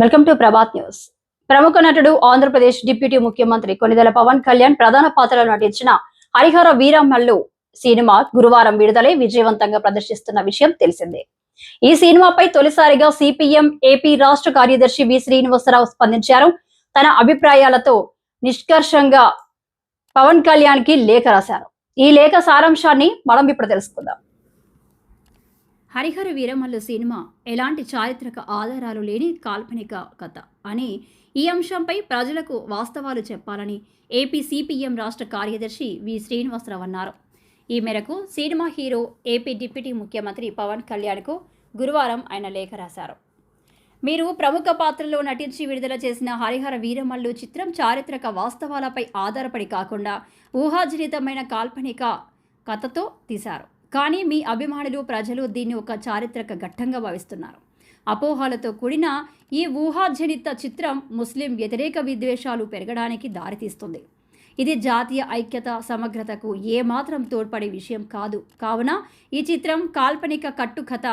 Welcome to Prabhat news. ప్రముఖ నటుడు Andhra Pradesh deputy ముఖ్యమంత్రి కొనిదెల పవన్ కళ్యాణ్ ప్రధాన పాత్రలో నటించిన హరిహర వీరమల్లు సినిమా గురువారం విడుదలై విజయవంతంగా ప్రదర్శిస్తున్న విషయం తెలిసిందే. ఈ సినిమాపై తొలిసారిగా సిపిఎం ఏపీ రాష్ట్ర కార్యదర్శి వి. శ్రీనివాసరావు స్పందించారు. తన అభిప్రాయాలతో నిష్కర్షంగా పవన్ కళ్యాణ్కి లేఖ రాశారు. ఈ లేఖ సారాంశాన్ని మనం ఇప్పుడు తెలుసుకుందాం. హరిహర వీరమల్లు సినిమా ఎలాంటి చారిత్రక ఆధారాలు లేని కాల్పనిక కథ అని ఈ అంశంపై ప్రజలకు వాస్తవాలు చెప్పాలని ఏపీ సిపిఎం రాష్ట్ర కార్యదర్శి వి శ్రీనివాసరావు అన్నారు. ఈ మేరకు సినిమా హీరో ఏపీ డిప్యూటీ ముఖ్యమంత్రి పవన్ కళ్యాణ్కు గురువారం ఆయన లేఖ రాశారు. మీరు ప్రముఖ పాత్రలో నటించి విడుదల చేసిన హరిహర వీరమల్లు చిత్రం చారిత్రక వాస్తవాలపై ఆధారపడి కాకుండా ఊహాజనితమైన కాల్పనిక కథతో తీశారు. కానీ మీ అభిమానులు ప్రజలు దీన్ని ఒక చారిత్రక ఘట్టంగా భావిస్తున్నారు. అపోహలతో కూడిన ఈ ఊహాజనిత చిత్రం ముస్లిం వ్యతిరేక విద్వేషాలు పెరగడానికి దారితీస్తుంది. ఇది జాతీయ ఐక్యత సమగ్రతకు ఏమాత్రం తోడ్పడే విషయం కాదు. కావున ఈ చిత్రం కాల్పనిక కట్టుకథ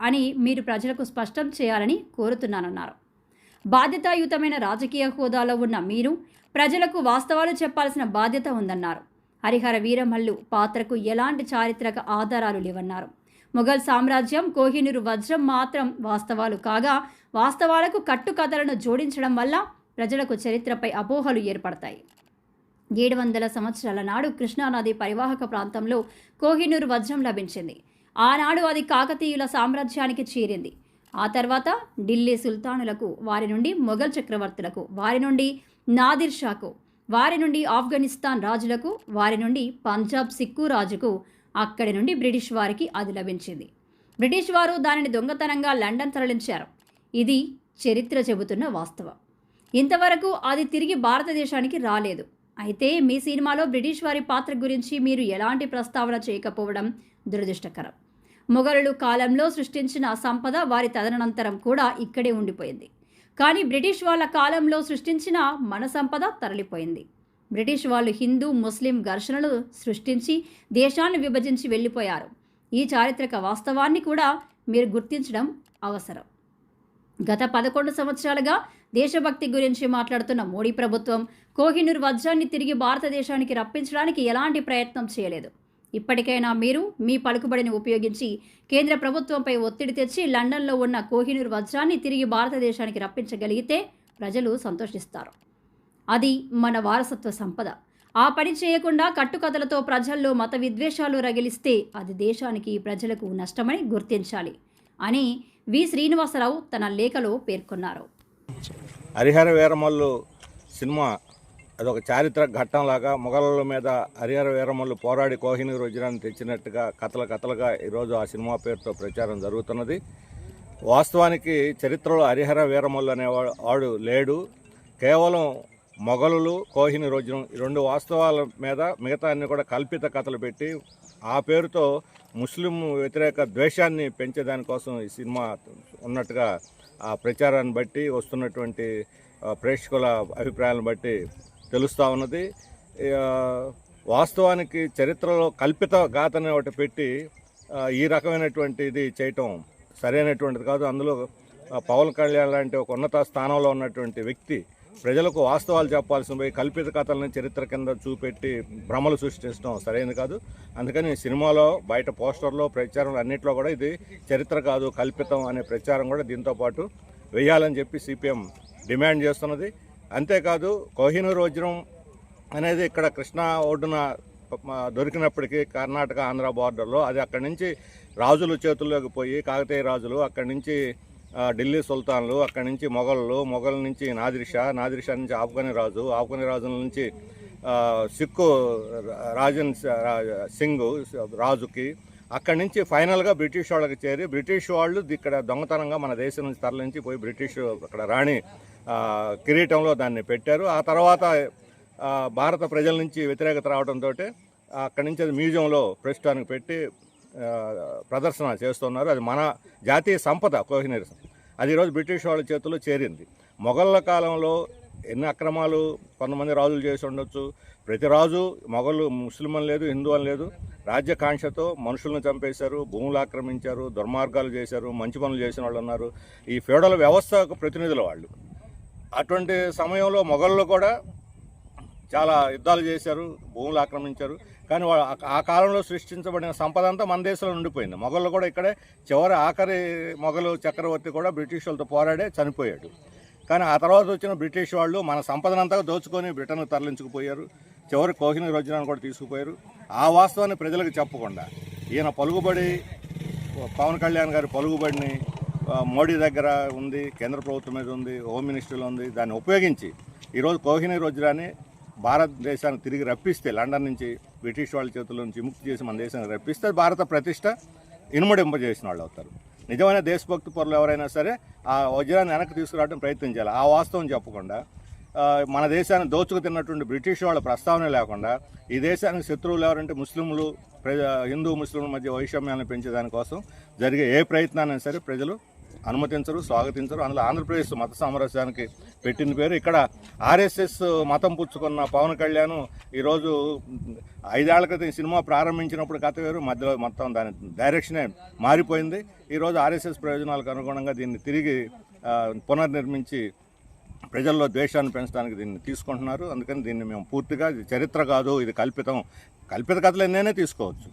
అని మీరు ప్రజలకు స్పష్టం చేయాలని కోరుతున్నానన్నారు. బాధ్యతాయుతమైన రాజకీయ హోదాలో ఉన్న మీరు ప్రజలకు వాస్తవాలు చెప్పాల్సిన బాధ్యత ఉందన్నారు. హరిహర వీరమల్లు పాత్రకు ఎలాంటి చారిత్రక ఆధారాలు లేవన్నారు. మొఘల్ సామ్రాజ్యం కోహినూరు వజ్రం మాత్రం వాస్తవాలు కాగా వాస్తవాలకు కట్టుకథలను జోడించడం వల్ల ప్రజలకు చరిత్రపై అపోహలు ఏర్పడతాయి. ఏడు వందల సంవత్సరాల నాడు కృష్ణానది పరివాహక ప్రాంతంలో కోహినూరు వజ్రం లభించింది. ఆనాడు అది కాకతీయుల సామ్రాజ్యానికి చేరింది. ఆ తర్వాత ఢిల్లీ సుల్తానులకు వారి నుండి మొఘల్ చక్రవర్తులకు వారి నుండి నాదిర్ షాకు వారి నుండి ఆఫ్ఘనిస్తాన్ రాజులకు వారి నుండి పంజాబ్ సిక్కు రాజుకు అక్కడి నుండి బ్రిటిష్ వారికి అది లభించింది. బ్రిటిష్ వారు దానిని దొంగతనంగా లండన్ తరలించారు. ఇది చరిత్ర చెబుతున్న వాస్తవం. ఇంతవరకు అది తిరిగి భారతదేశానికి రాలేదు. అయితే మీ సినిమాలో బ్రిటిష్ వారి పాత్ర గురించి మీరు ఎలాంటి ప్రస్తావన చేయకపోవడం దురదృష్టకరం. మొఘలులు కాలంలో సృష్టించిన సంపద వారి తదనంతరం కూడా ఇక్కడే ఉండిపోయింది. కానీ బ్రిటిష్ వాళ్ళ కాలంలో సృష్టించిన మన సంపద తరలిపోయింది. బ్రిటిష్ వాళ్ళు హిందూ ముస్లిం ఘర్షణలు సృష్టించి దేశాన్ని విభజించి వెళ్ళిపోయారు. ఈ చారిత్రక వాస్తవాన్ని కూడా మీరు గుర్తించడం అవసరం. గత పదకొండు సంవత్సరాలుగా దేశభక్తి గురించి మాట్లాడుతున్న మోడీ ప్రభుత్వం కోహినూర్ వజ్రాన్ని తిరిగి భారతదేశానికి రప్పించడానికి ఎలాంటి ప్రయత్నం చేయలేదు. ఇప్పటికైనా మీరు మీ పలుకుబడిని ఉపయోగించి కేంద్ర ప్రభుత్వంపై ఒత్తిడి తెచ్చి లండన్లో ఉన్న కోహినూర్ వజ్రాన్ని తిరిగి భారతదేశానికి రప్పించగలిగితే ప్రజలు సంతోషిస్తారు. అది మన వారసత్వ సంపద. ఆ పని చేయకుండా కట్టుకథలతో ప్రజల్లో మత విద్వేషాలు రగిలిస్తే అది దేశానికి ప్రజలకు నష్టమని గుర్తించాలి అని వి. శ్రీనివాసరావు తన లేఖలో పేర్కొన్నారు. హరిహర వీరమల్లు సినిమా అదొక చారిత్రక ఘట్టంలాగా మొఘలుల మీద హరిహర వీరమల్లు పోరాడి కోహినూరు వజ్రాన్ని తెచ్చినట్టుగా కథల కథలుగా ఈరోజు ఆ సినిమా పేరుతో ప్రచారం జరుగుతున్నది. వాస్తవానికి చరిత్రలో హరిహర వీరమల్లు అనేవాడు వాడు లేడు. కేవలం మొఘలులు కోహిని రోజున ఈ రెండు వాస్తవాల మీద మిగతా అన్ని కూడా కల్పిత కథలు పెట్టి ఆ పేరుతో ముస్లిం వ్యతిరేక ద్వేషాన్ని పెంచేదానికోసం ఈ సినిమా ఉన్నట్టుగా ఆ ప్రచారాన్ని బట్టి వస్తున్నటువంటి ప్రేక్షకుల అభిప్రాయాలను బట్టి తెలుస్తూ ఉన్నది. వాస్తవానికి చరిత్రలో కల్పిత గాథని ఒకటి పెట్టి ఈ రకమైనటువంటి ఇది చేయటం సరైనటువంటిది కాదు. అందులో పవన్ కళ్యాణ్ లాంటి ఒక ఉన్నత స్థానంలో ఉన్నటువంటి వ్యక్తి ప్రజలకు వాస్తవాలు చెప్పాల్సిన పోయి కల్పిత కథలను చరిత్ర కింద చూపెట్టి భ్రమలు సృష్టించడం సరైనది కాదు. అందుకని సినిమాలో బయట పోస్టర్లో ప్రచారం అన్నింటిలో కూడా ఇది చరిత్ర కాదు కల్పితం అనే ప్రచారం కూడా దీంతో పాటు వేయాలని చెప్పి సిపిఎం డిమాండ్ చేస్తున్నది. అంతేకాదు కోహినూర్ వజ్రం అనేది ఇక్కడ కృష్ణా ఒడ్డున దొరికినప్పటికీ కర్ణాటక ఆంధ్ర బార్డర్లో. అది అక్కడి నుంచి రాజుల చేతుల్లోకి పోయి కాకతీయ రాజులు అక్కడి నుంచి ఢిల్లీ సుల్తాన్లు అక్కడి నుంచి మొఘళ్ళు మొఘల్ నుంచి నాదిర్షా నాదిర్షా నుంచి ఆఫ్ఘని రాజు ఆఫ్ఘని రాజుల నుంచి సిక్కు రాజన్ రా- సింగ్ రాజుకి అక్కడి నుంచి ఫైనల్గా బ్రిటిష్ వాళ్ళకి చేరి బ్రిటిష్ వాళ్ళు ఇక్కడ దొంగతనంగా మన దేశం నుంచి తరలించి పోయి బ్రిటిష్ అక్కడ రాణి కిరీటంలో దాన్ని పెట్టారు. ఆ తర్వాత భారత ప్రజల నుంచి వ్యతిరేకత రావడంతో అక్కడి నుంచి అది మ్యూజియంలో ప్రస్తుతానికి పెట్టి ప్రదర్శన చేస్తున్నారు. అది మన జాతీయ సంపద కోహినీర్ అది ఈరోజు బ్రిటిష్ వాళ్ళ చేతుల్లో చేరింది. మొఘళ్ళ కాలంలో ఎన్ని అక్రమాలు కొంతమంది రాజులు చేసి ఉండొచ్చు. ప్రతి రాజు మొఘలు ముస్లిం అని లేదు హిందూ అని లేదు రాజ్యకాంక్షతో మనుషులను చంపేశారు భూములు ఆక్రమించారు దుర్మార్గాలు చేశారు మంచి పనులు చేసిన వాళ్ళు ఉన్నారు. ఈ ఫ్యూడల్ వ్యవస్థకు ప్రతినిధుల వాళ్ళు. అటువంటి సమయంలో మొఘళ్ళు కూడా చాలా యుద్ధాలు చేశారు భూములు ఆక్రమించారు. కానీ వా- ఆ- కాలంలో సృష్టించబడిన సంపద అంతా మన దేశంలో ఉండిపోయింది. మొఘళ్ళు కూడా ఇక్కడే చివరి ఆఖరి మొఘలు చక్రవర్తి కూడా బ్రిటిష్ వాళ్ళతో పోరాడే చనిపోయాడు. కానీ ఆ తర్వాత వచ్చిన బ్రిటిష్ వాళ్ళు మన సంపదనంతా దోచుకొని బ్రిటన్ తరలించుకుపోయారు. చివరి కోహిన రోజునాన్ని కూడా తీసుకుపోయారు. ఆ వాస్తవాన్ని ప్రజలకు చెప్పకుండా ఈయన పలుకుబడి పవన్ కళ్యాణ్ గారి పలుకుబడిని మోడీ దగ్గర ఉంది కేంద్ర ప్రభుత్వం మీద ఉంది హోమ్ మినిస్ట్రీలో ఉంది దాన్ని ఉపయోగించి ఈరోజు కోహిని రోజురాని భారతదేశానికి తిరిగి రప్పిస్తే లండన్ నుంచి బ్రిటిష్ వాళ్ళ చేతుల నుంచి విముక్తి చేసి మన దేశానికి రప్పిస్తే భారత ప్రతిష్ట ఇనుమడింపజేసిన వాళ్ళు అవుతారు. నిజమైన దేశభక్తి పరులు ఎవరైనా సరే ఆ వజ్రాన్ని వెనక్కి తీసుకురావడం ప్రయత్నం చేయాలి. ఆ వాస్తవం చెప్పకుండా మన దేశాన్ని దోచుకు తిన్నటువంటి బ్రిటిష్ వాళ్ళ ప్రస్తావన లేకుండా ఈ దేశానికి శత్రువులు ఎవరంటే ముస్లింలు ప్రజ హిందూ ముస్లింల మధ్య వైషమ్యాలను పెంచేదానికోసం జరిగే ఏ ప్రయత్నాన్ని సరే ప్రజలు అనుమతించరు స్వాగతించరు. అందులో ఆంధ్రప్రదేశ్ మత సామరస్యానికి పెట్టిన పేరు. ఇక్కడ ఆర్ఎస్ఎస్ మతం పుచ్చుకున్న పవన్ కళ్యాణ్ ఈరోజు ఐదేళ్ళ క్రితం ఈ సినిమా ప్రారంభించినప్పుడు కథ వేరు మధ్యలో మొత్తం దాని డైరెక్షనే మారిపోయింది. ఈరోజు ఆర్ఎస్ఎస్ ప్రయోజనాలకు అనుగుణంగా దీన్ని తిరిగి పునర్నిర్మించి ప్రజల్లో ద్వేషాన్ని పెంచడానికి దీన్ని తీసుకుంటున్నారు. అందుకని దీన్ని మేము పూర్తిగా చరిత్ర కాదు ఇది కల్పితం. కల్పిత కథలు ఎన్నైనా తీసుకోవచ్చు.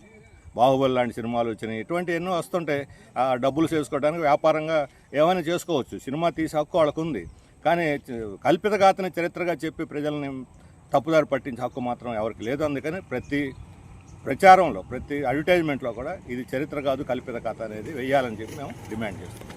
బాహుబలి లాంటి సినిమాలు వచ్చినాయి. ఇటువంటి ఎన్నో వస్తుంటాయి ఆ డబ్బులు చేసుకోవడానికి వ్యాపారంగా ఏమైనా చేసుకోవచ్చు. సినిమా తీసే హక్కు వాళ్ళకు ఉంది కానీ కల్పిత గాథని చరిత్రగా చెప్పి ప్రజల్ని తప్పుదారి పట్టించే హక్కు మాత్రం ఎవరికి లేదు. అందుకని ప్రతి ప్రచారంలో ప్రతి అడ్వర్టైజ్మెంట్లో కూడా ఇది చరిత్ర కాదు కల్పిత కథ అనేది వేయాలని చెప్పి మేము డిమాండ్ చేస్తున్నాం.